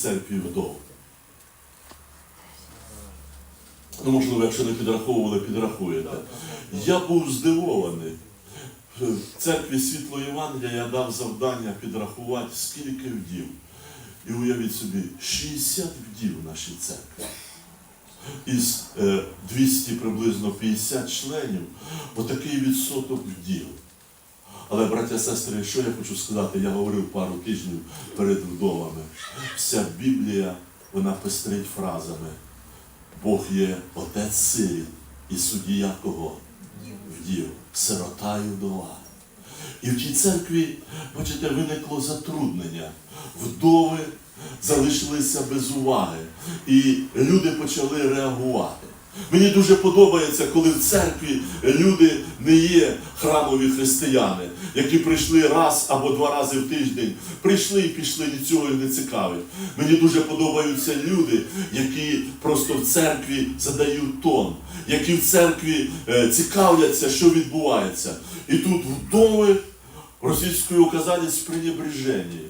церкві вдов. Ну, можливо, якщо не підраховували, підрахуєте. Я був здивований. В церкві Світло Євангелія я дав завдання підрахувати, скільки вдів. І уявіть собі, 60 вдів в нашій церкві. Із е, 200 приблизно 50 членів, отакий відсоток вдів. Але, браття сестри, що я хочу сказати, я говорив пару тижнів перед вдовами. Вся Біблія, вона пестрить фразами. Бог є отець сиріт і суддя кого? Вдів, сирота і вдова. І в тій церкві, бачите, виникло затруднення. Вдови залишилися без уваги. І люди почали реагувати. Мені дуже подобається, коли в церкві люди не є храмові християни, які прийшли раз або два рази в тиждень, прийшли і пішли, нічого не цікавить. Мені дуже подобаються люди, які просто в церкві задають тон, які в церкві е, цікавляться, що відбувається. І тут вдови російською оказались в пренебреженні.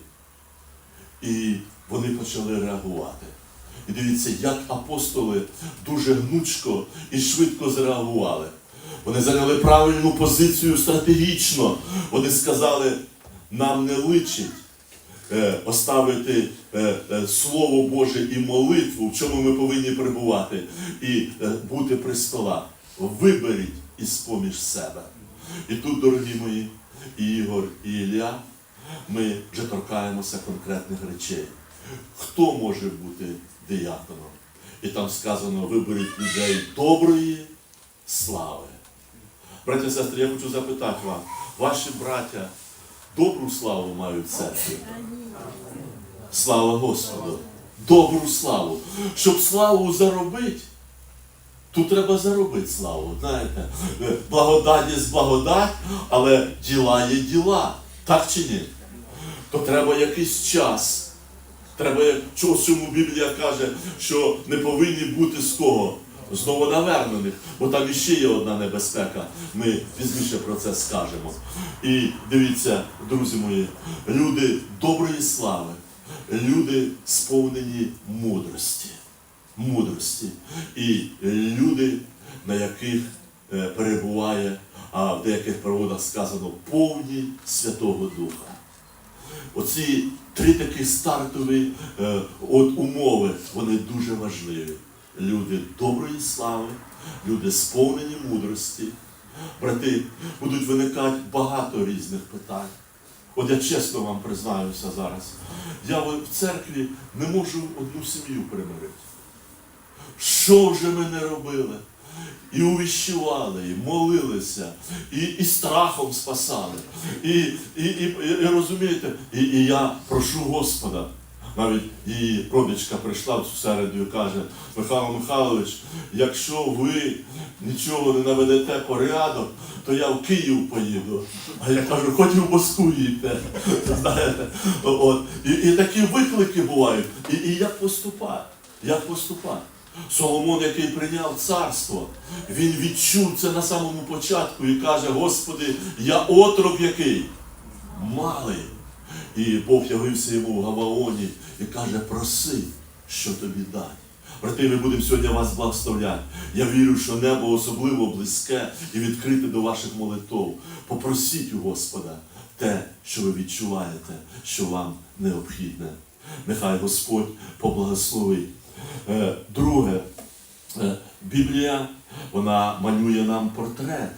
І вони почали реагувати. І дивіться, як апостоли дуже гнучко і швидко зреагували. Вони зайняли правильну позицію стратегічно. Вони сказали, нам не личить е, оставити е, е, Слово Боже і молитву, в чому ми повинні перебувати, і бути при столах. Виберіть із поміж себе. І тут, дорогі мої, і Ігор, і Ілля, ми вже торкаємося конкретних речей. Хто може бути дияконом? І там сказано, виберіть людей доброї слави. Браття і сестри, я хочу запитати вас, ваші браття добру славу мають в церкві? Слава Господу! Добру славу. Щоб славу заробити, тут треба заробити славу. Знаєте, благодать є благодать, але діла є діла. Так чи ні? То треба якийсь час. Треба, як- чого чому Біблія каже, що не повинні бути з кого? З новонавернених, бо там іще є одна небезпека. Ми пізніше про це скажемо. І дивіться, друзі мої, люди доброї слави, люди сповнені мудрості. Мудрості. І люди, на яких е, перебуває, а в деяких переводах сказано повні Святого Духа. Оці три такі стартові е, от умови, вони дуже важливі. Люди доброї слави, люди сповнені мудрості. Брати, будуть виникати багато різних питань. От я чесно вам признаюся зараз. Я в церкві не можу одну сім'ю примирити. Що вже ми не робили? І увіщували, і молилися, і, і страхом спасали. І, і, і, і, розумієте, і, і я прошу Господа. Навіть її родичка прийшла в середу і каже, Михайло Михайлович, якщо ви нічого не наведете порядок, то я в Київ поїду. А я кажу, хоч і в Москву їдьте. І, такі виклики бувають. І як поступати? Як поступати? Соломон, який прийняв царство, він відчув це на самому початку і каже: Господи, я отрок який? Малий. І Бог явився йому в Гаваоні і каже, проси, що тобі дать. Брати, ми будемо сьогодні вас благословляти. Я вірю, що небо особливо близьке і відкрите до ваших молитов. Попросіть у Господа те, що ви відчуваєте, що вам необхідне. Нехай Господь поблагословить. Е, Друге, е, Біблія вона малює нам портрет.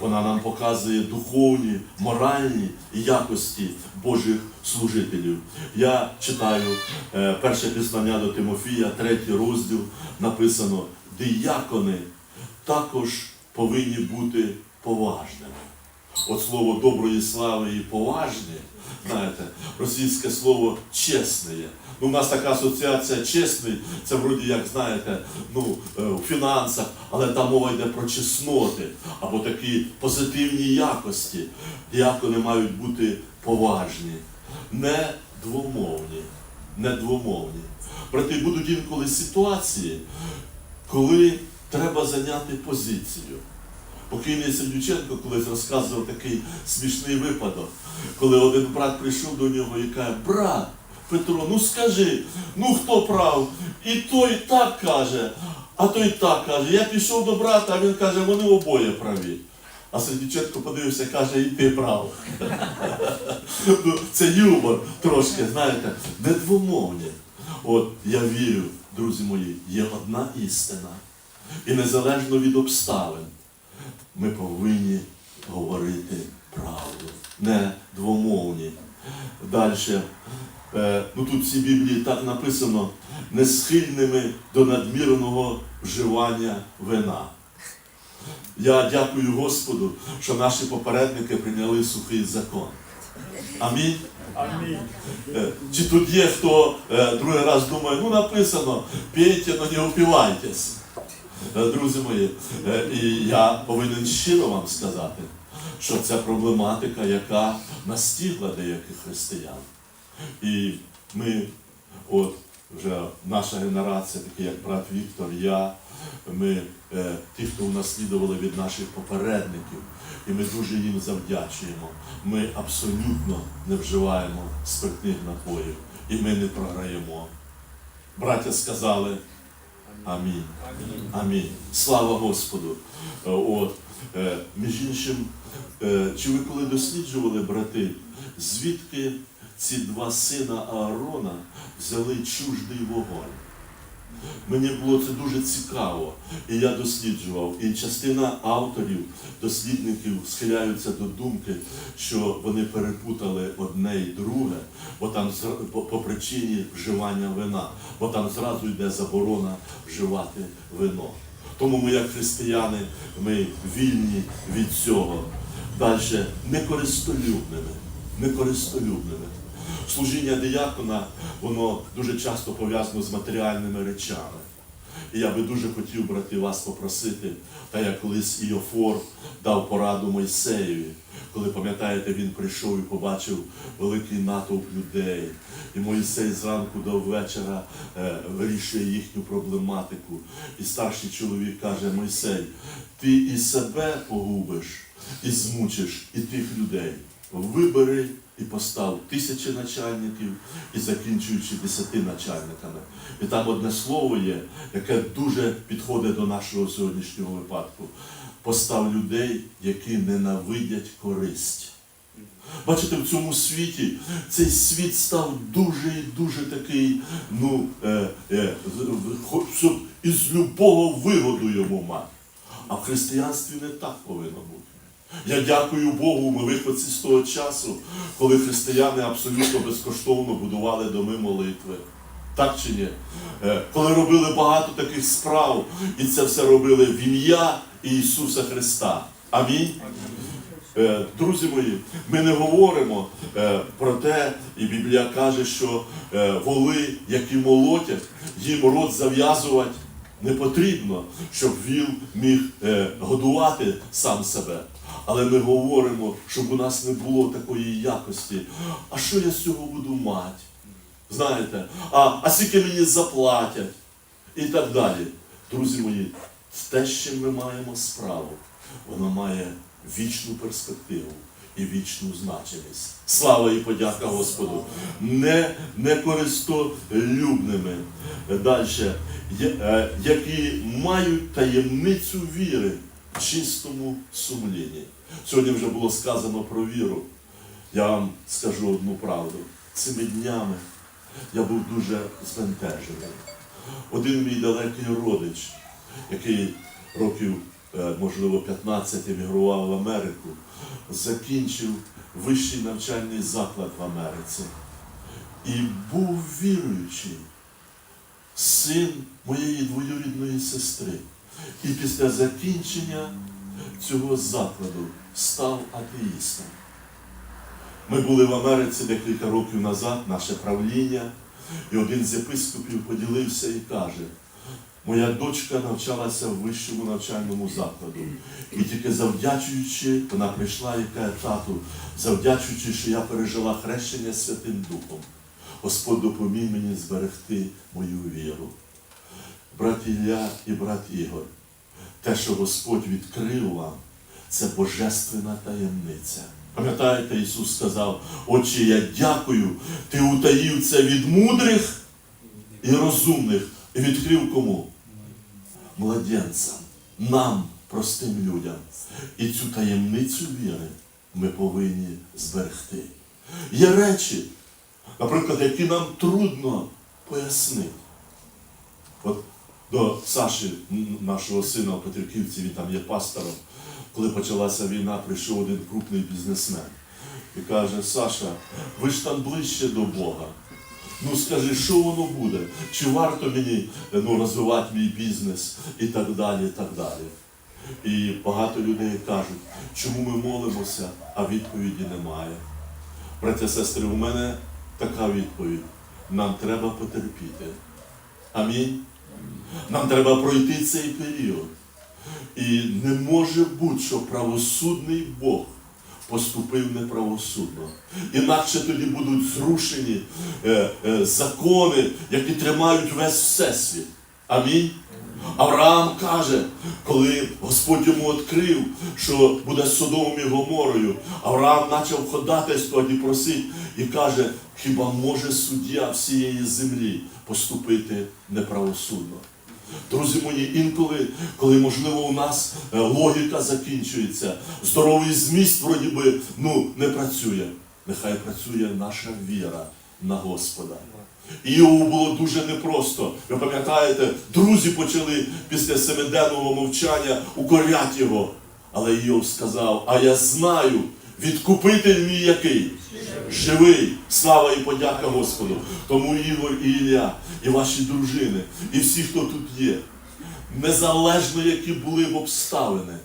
Вона нам показує духовні, моральні якості Божих служителів. Я читаю е, перше пізнання до Тимофія, третій розділ, написано: диякони також повинні бути поважними. От слово доброї слави і поважні, знаєте, російське слово чесне. Ну, у нас така асоціація чесний, це вроді як знаєте, ну, е, в фінансах, але там мова йде про чесноти або такі позитивні якості. Діакони мають бути поважні, не двомовні. Не двомовні. Проте будуть інколи ситуації, коли треба зайняти позицію. Покійний Сердюченко колись розказував такий смішний випадок, коли один брат прийшов до нього і каже, брат, Петро, ну скажи, ну хто прав? І той так каже, а той так каже. Я пішов до брата, а він каже, вони обоє праві. А Сердюченко подивився, каже, і ти прав. Ну, Це юмор трошки, знаєте, не двомовні. От я вірю, друзі мої, є одна істина. І незалежно від обставин, ми повинні говорити правду, не двомовні. Далі. Е, ну тут в цій Біблії так написано не схильними до надмірного вживання вина. Я дякую Господу, що наші попередники прийняли сухий закон. Амінь. Амінь. Е, Чи тут є хто е, другий раз думає, ну написано, пейте, но не упивайтесь. Е, Друзі мої, е, і я повинен щиро вам сказати, що це проблематика, яка настигла деяких християн. І ми, от вже наша генерація, такі як брат Віктор, я, ми е, ті, хто унаслідували від наших попередників, і ми дуже їм завдячуємо. Ми абсолютно не вживаємо спиртних напоїв, і ми не програємо. Браття сказали Амінь. Амінь. Слава Господу. Е, От, е, між іншим, е, чи ви коли досліджували, брати, звідки ці два сина Аарона взяли чуждий вогонь? Мені було це дуже цікаво, і я досліджував. І частина авторів, дослідників схиляються до думки, що вони перепутали одне і друге, бо там по, причині вживання вина, бо там зразу йде заборона вживати вино. Тому ми, як християни, ми вільні від цього. Далі некористолюбними, некористолюбними. Служіння диякона, воно дуже часто пов'язано з матеріальними речами. І я би дуже хотів, брати, вас попросити, та як колись Іофор дав пораду Мойсеєві, коли, пам'ятаєте, він прийшов і побачив великий натовп людей. І Мойсей зранку до вечора е, вирішує їхню проблематику. І старший чоловік каже: Мойсей, ти і себе погубиш, і змучиш, і тих людей. Вибери і постав тисячі начальників і закінчуючи десяти начальниками. І там одне слово є, яке дуже підходить до нашого сьогоднішнього випадку. Постав людей, які ненавидять користь. Бачите, в цьому світі цей світ став дуже і дуже такий, ну, е, е, із любого вигоду йому мати. А в християнстві не так повинно бути. Я дякую Богу, ми виходці з того часу, коли християни абсолютно безкоштовно будували доми молитви. Так чи ні? Е, Коли робили багато таких справ, і це все робили в ім'я Ісуса Христа. Амінь. Е, Друзі мої, ми не говоримо е, про те, і Біблія каже, що воли, які молотять, їм рот зав'язувати не потрібно, щоб віл міг годувати сам себе. Але ми говоримо, щоб у нас не було такої якості. А що я з цього буду мати? Знаєте, а, а скільки мені заплатять? І так далі. Друзі мої, те, з чим ми маємо справу, воно має вічну перспективу і вічну значимість. Слава і подяка Господу. Не, не користолюбними. Далі, які мають таємницю віри в чистому сумлінні. Сьогодні вже було сказано про віру. Я вам скажу одну правду. Цими днями я був дуже збентежений. Один мій далекий родич, який років, е, можливо, 15 емігрував в Америку, закінчив вищий навчальний заклад в Америці. І був віруючий син моєї двоюрідної сестри. І після закінчення цього закладу став атеїстом. Ми були в Америці декілька років назад, наше правління, і один з єпископів поділився і каже, моя дочка навчалася в вищому навчальному закладу. І тільки завдячуючи, вона прийшла і каже, тату, завдячуючи, що я пережила хрещення Святим Духом, Господь допоміг мені зберегти мою віру. Брат Ілля і брат Ігор, те, що Господь відкрив вам, це божественна таємниця. Пам'ятаєте, Ісус сказав, Отче, я дякую, ти утаїв це від мудрих і розумних, і відкрив кому? Младенцям, нам, простим людям. І цю таємницю віри ми повинні зберегти. Є речі, наприклад, які нам трудно пояснити. От до Саші, нашого сина в Петриківці, він там є пастором. Коли почалася війна, прийшов один крупний бізнесмен і каже: Саша, ви ж там ближче до Бога. Ну скажи, що воно буде? Чи варто мені ну, розвивати мій бізнес і так далі, і так далі. І багато людей кажуть, чому ми молимося, а відповіді немає. Браття, сестри, у мене така відповідь. Нам треба потерпіти. Амінь. Нам треба пройти цей період. І не може бути, що правосудний Бог поступив неправосудно. Інакше тоді будуть зрушені е, е, закони, які тримають весь всесвіт. Амінь. Авраам каже, коли Господь йому відкрив, що буде Содомом і Гоморою, Авраам почав ходатайствувати і просити і каже, хіба може суддя всієї землі поступити неправосудно? Друзі мої, інколи, коли можливо у нас е, логіка закінчується, здоровий зміст вроді би ну, не працює. Нехай працює наша віра на Господа. І було дуже непросто. Ви пам'ятаєте, друзі почали після семиденного мовчання укоряти його. Але Йов сказав: А я знаю, відкупитель мій який? Живий, слава і подяка Господу. Тому Ігор і Ілля, і ваші дружини, і всі, хто тут є, незалежно які були б обставини,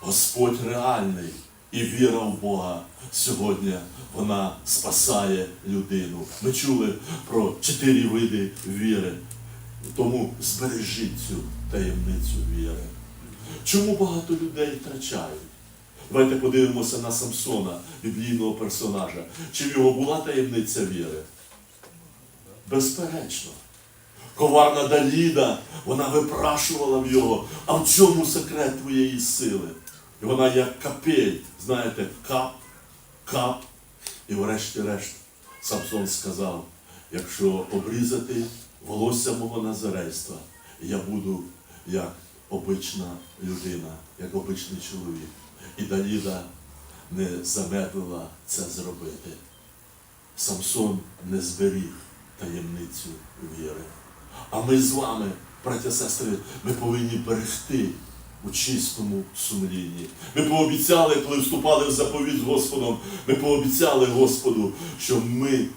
Господь реальний і віра в Бога сьогодні вона спасає людину. Ми чули про чотири види віри. Тому збережіть цю таємницю віри. Чому багато людей втрачають? Давайте подивимося на Самсона, біблійного персонажа. Чи в його була таємниця віри? Безперечно. Коварна Даліда, вона випрашувала в його, а в чому секрет твоєї сили? І вона як капель, знаєте, кап, кап. І врешті-решт Самсон сказав, якщо обрізати волосся мого назарейства, я буду як обична людина, як обичний чоловік. І Даліда не замедлила це зробити. Самсон не зберіг таємницю віри. А ми з вами, браття сестри, ми повинні берегти у чистому сумлінні. Ми пообіцяли, коли вступали в заповідь з Господом, ми пообіцяли Господу, що ми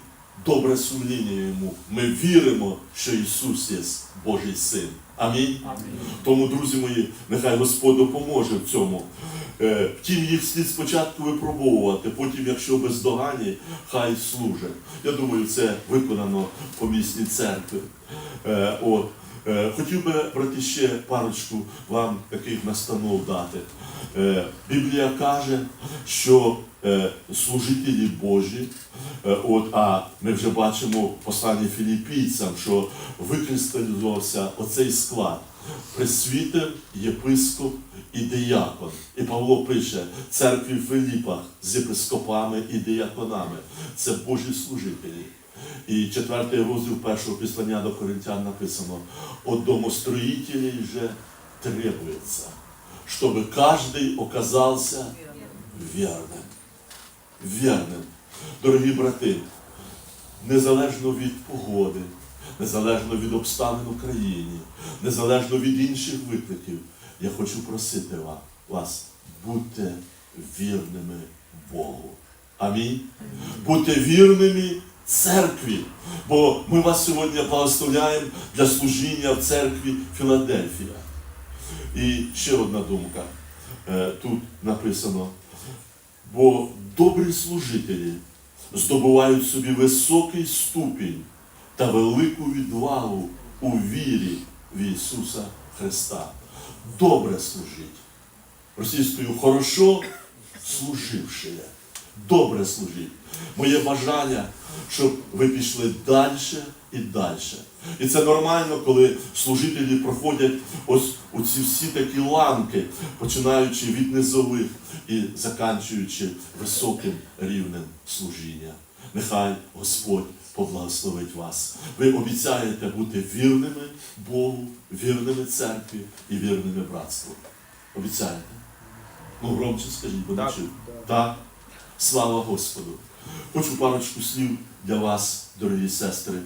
добре сумління йому. Ми віримо, що Ісус є Божий Син. Амінь. Тому, друзі мої, нехай Господь допоможе в цьому. Е, Втім, їх слід спочатку випробовувати, потім, якщо бездоганні, хай служать. Я думаю, це виконано по місній церкві. Е, От. Е, Хотів би, брати, ще парочку вам таких настанов дати. Е, Біблія каже, що е, служителі Божі, е, от, а ми вже бачимо в посланні філіпійцям, що викристалізувався оцей склад. Пресвітер, єпископ і диякон. І Павло пише, церкві в Филіпах з єпископами і дияконами. Це Божі служителі. І четвертий розділ першого післання до Коринтян написано: от домостроїтелей вже требується, щоб кожен оказався вірним. Вірним. Дорогі брати, незалежно від погоди, незалежно від обставин в країні, незалежно від інших викликів, я хочу просити ва- вас, будьте вірними Богу. Амінь. Будьте вірними церкві, бо ми вас сьогодні благословляємо для служіння в церкві Філадельфія. І ще одна думка. Е, Тут написано, бо добрі служителі здобувають собі високий ступінь та велику відвагу у вірі в Ісуса Христа. Добре служить. Російською хорошо служивши. Добре служить. Моє бажання, щоб ви пішли далі і далі. І це нормально, коли служителі проходять ось ці всі такі ланки, починаючи від низових і заканчуючи високим рівнем служіння. Нехай Господь поблагословить вас. Ви обіцяєте бути вірними Богу, вірними церкві і вірними братству. Обіцяєте? Ну, громче скажіть, бо Так. Так. Слава Господу. Хочу парочку слів для вас, дорогі сестри.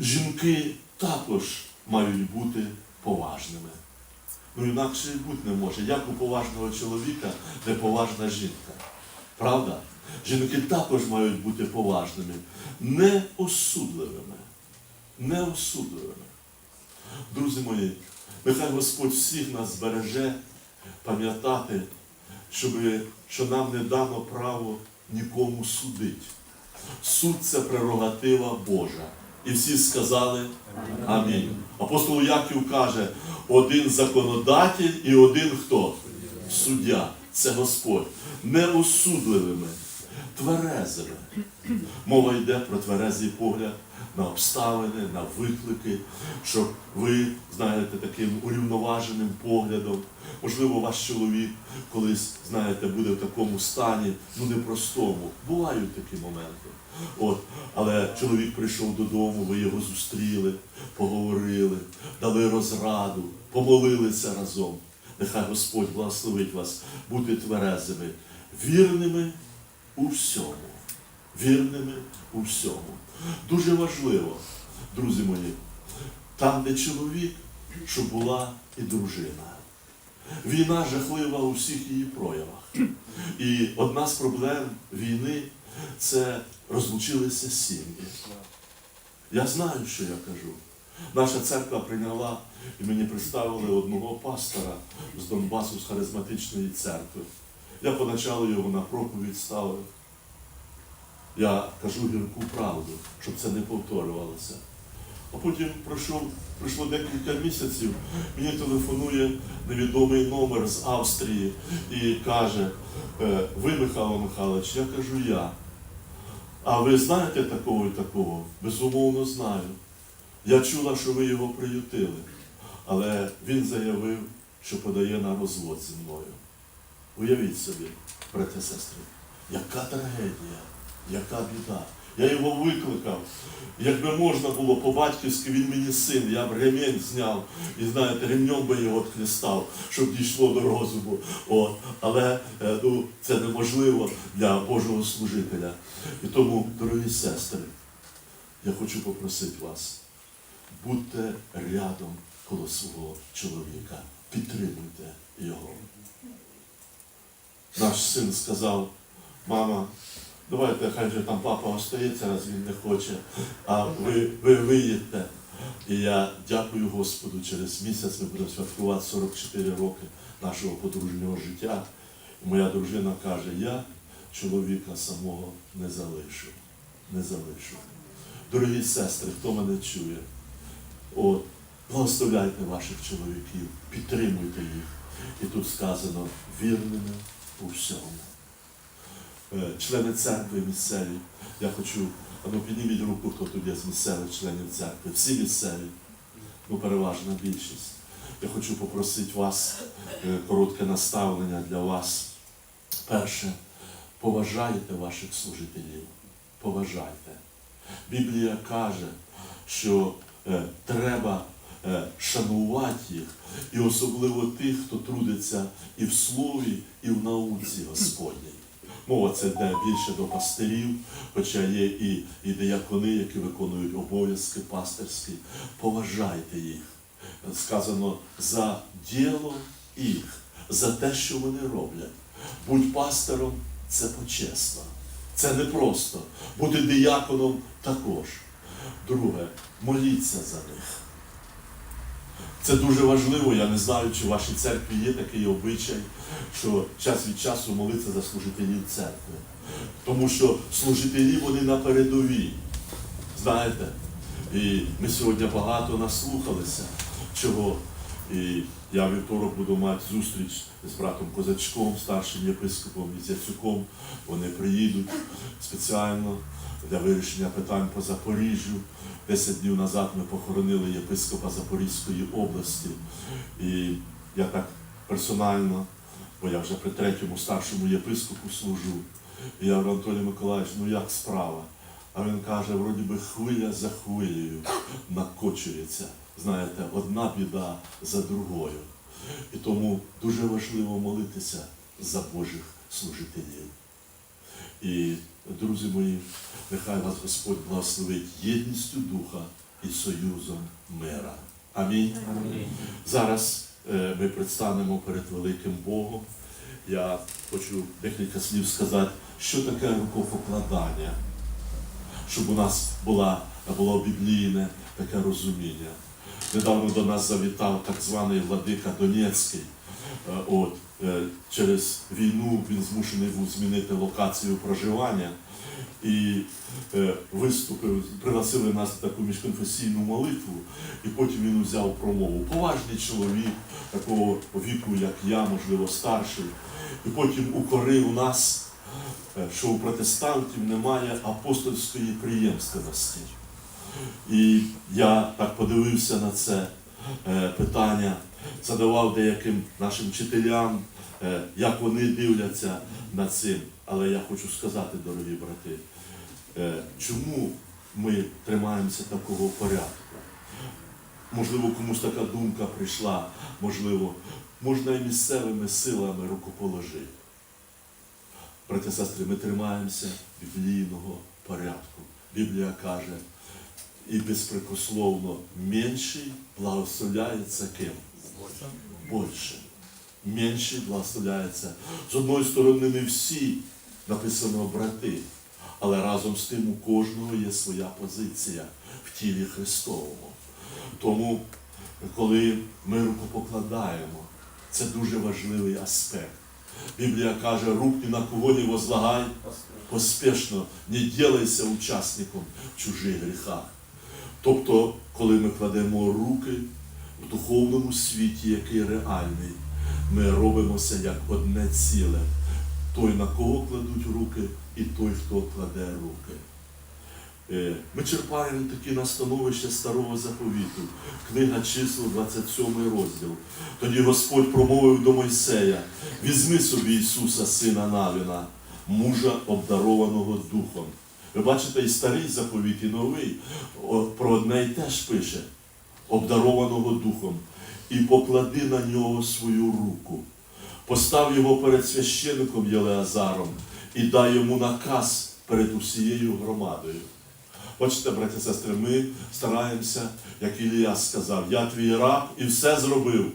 Жінки також мають бути поважними. Ну інакше і бути не може. Як у поважного чоловіка неповажна жінка. Правда? Жінки також мають бути поважними, неосудливими. Неосудливими. Друзі мої, нехай Господь всіх нас збереже пам'ятати, що нам не дано право нікому судити. Суд це прерогатива Божа. І всі сказали Амінь. Апостол Яків каже, один законодатель і один хто? Суддя. Це Господь. Неосудливими, тверезими. Мова йде про тверезий погляд на обставини, на виклики, щоб ви, знаєте, таким урівноваженим поглядом. Можливо, ваш чоловік колись, знаєте, буде в такому стані, ну непростому. Бувають такі моменти. От, але чоловік прийшов додому, ви його зустріли, поговорили, дали розраду, помолилися разом. Нехай Господь благословить вас бути тверезими, вірними у всьому. Вірними у всьому. Дуже важливо, друзі мої, там, де чоловік, щоб була і дружина. Війна жахлива у всіх її проявах. І одна з проблем війни це розлучилися сім'ї. Я знаю, що я кажу. Наша церква прийняла і мені представили одного пастора з Донбасу, з харизматичної церкви. Я поначалу його на проповідь ставив. Я кажу гірку правду, щоб це не повторювалося. А потім пройшов, пройшло декілька місяців, мені телефонує невідомий номер з Австрії і каже, «Е, ви, Михайло Михайлович, я кажу я. А ви знаєте такого і такого? Безумовно знаю. Я чула, що ви його приютили, але він заявив, що подає на розвод зі мною. Уявіть собі, браття і сестри, яка трагедія, яка біда. Я його викликав. Якби можна було по-батьківськи, він мені син, я б ремінь зняв і знаєте, ремнем би його відхлістав, щоб дійшло до розуму. От. Але е, ну, це неможливо для Божого служителя. І тому, дорогі сестри, я хочу попросити вас, будьте рядом коло свого чоловіка, підтримуйте його. Наш син сказав, мама, давайте, хай же там папа остається, раз він не хоче, а ви, ви виїдете. І я дякую Господу, через місяць ми будемо святкувати 44 роки нашого подружнього життя. І моя дружина каже, я чоловіка самого не залишу. Не залишу. Дорогі сестри, хто мене чує, от, благословляйте ваших чоловіків, підтримуйте їх. І тут сказано вірними у всьому. Е, Члени церкви місцеві, я хочу, а ну підніміть руку, хто тут є з місцевих членів церкви. Всі місцеві, ну переважна більшість. Я хочу попросити вас е, коротке наставлення для вас. Перше, поважайте ваших служителів. Поважайте. Біблія каже, що е, треба е, шанувати їх, і особливо тих, хто трудиться і в слові, і в науці Господній. Мова це йде більше до пастирів, хоча є і, і диякони, які виконують обов'язки пастирські. Поважайте їх. Сказано за діло їх, за те, що вони роблять. Будь пастором це почесно. Це не просто. Бути дияконом також. Друге, моліться за них. Це дуже важливо. Я не знаю, чи в вашій церкві є такий обичай, що час від часу молиться за служителів церкви. Тому що служителі вони на передовій. Знаєте? І ми сьогодні багато наслухалися чого. І я вівторок буду мати зустріч з братом Козачком, старшим єпископом і Яцюком. Вони приїдуть спеціально. Для вирішення питань по Запоріжжю. Десять днів назад ми похоронили єпископа Запорізької області. І я так персонально, бо я вже при третьому старшому єпископу служу. І я говорю, Анатолій Миколаївич, ну як справа? А він каже, вроді би хвиля за хвилею накочується. Знаєте, одна біда за другою. І тому дуже важливо молитися за Божих служителів. І, друзі мої, нехай вас Господь благословить єдністю духа і союзом мира. Амінь. Зараз е, ми предстанемо перед великим Богом. Я хочу декілька слів сказати, що таке рукопокладання, щоб у нас була, було біблійне таке розуміння. Недавно до нас завітав так званий владика Донецький. Е, От, е, через війну він змушений був змінити локацію проживання і е, виступив, пригласили нас на таку міжконфесійну молитву, і потім він взяв промову. Поважний чоловік, такого віку, як я, можливо, старший. І потім укорив нас, що у протестантів немає апостольської приємственності. І я так подивився на це е, питання, задавав деяким нашим вчителям, е, як вони дивляться на цим. Але я хочу сказати, дорогі брати, е, чому ми тримаємося такого порядку? Можливо, комусь така думка прийшла, можливо, можна і місцевими силами рукоположити. Брати сестри, ми тримаємося біблійного порядку. Біблія каже, і безпрекословно менший благословляється ким? Більше. Менший благословляється. З одної сторони, не всі написано брати, але разом з тим у кожного є своя позиція в тілі Христовому. Тому, коли ми рукопокладаємо, це дуже важливий аспект. Біблія каже, рук ні на кого не возлагай, поспішно, не ділайся учасником чужих гріхах. Тобто, коли ми кладемо руки в духовному світі, який реальний, ми робимося як одне ціле. Той, на кого кладуть руки, і той, хто кладе руки. Е, Ми черпаємо такі настановища старого заповіту, книга чисел, 27 розділ. Тоді Господь промовив до Мойсея: візьми собі Ісуса, сина Навіна, мужа обдарованого духом. Ви бачите, і старий заповіт, і новий про одне й те ж пише, обдарованого духом, і поклади на нього свою руку. Постав його перед священником Єлеазаром і дай йому наказ перед усією громадою. Бачите, браті і сестри, ми стараємося, як Ілія сказав, я твій раб і все зробив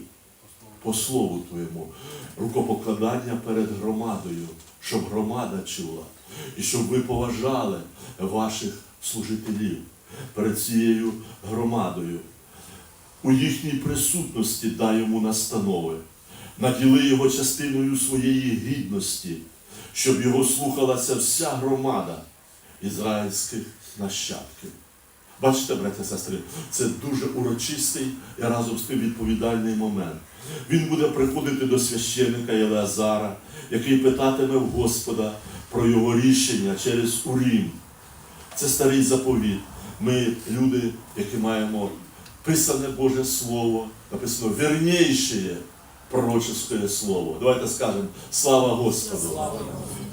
по слову твоєму. Рукопокладання перед громадою, щоб громада чула, і щоб ви поважали ваших служителів перед цією громадою. У їхній присутності дай йому настанови, наділи його частиною своєї гідності, щоб його слухалася вся громада ізраїльських нащадків. Бачите, браття сестри, це дуже урочистий і разом з тим відповідальний момент. Він буде приходити до священника Єлеазара, який питатиме в Господа про його рішення через Урім. Це старий заповіт. Ми люди, які маємо писане Боже Слово, написано вірніше пророческое слово. Давайте скажемо слава Господу.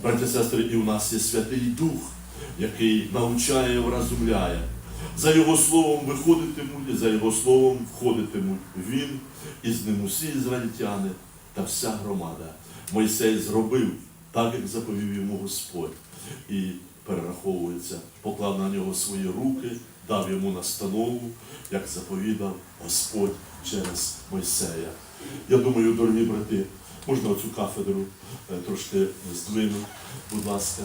Браті і сестри, і у нас є Святий Дух, який навчає, вразумляє. За Його словом виходитимуть, і за Його словом входитимуть він і з ним усі ізраїльтяни та вся громада. Мойсей зробив так, як заповів йому Господь. І перераховується, поклав на нього свої руки, дав йому настанову, як заповідав Господь через Мойсея. Я думаю, дорогі брати, можна оцю кафедру е, трошки здвинути, будь ласка.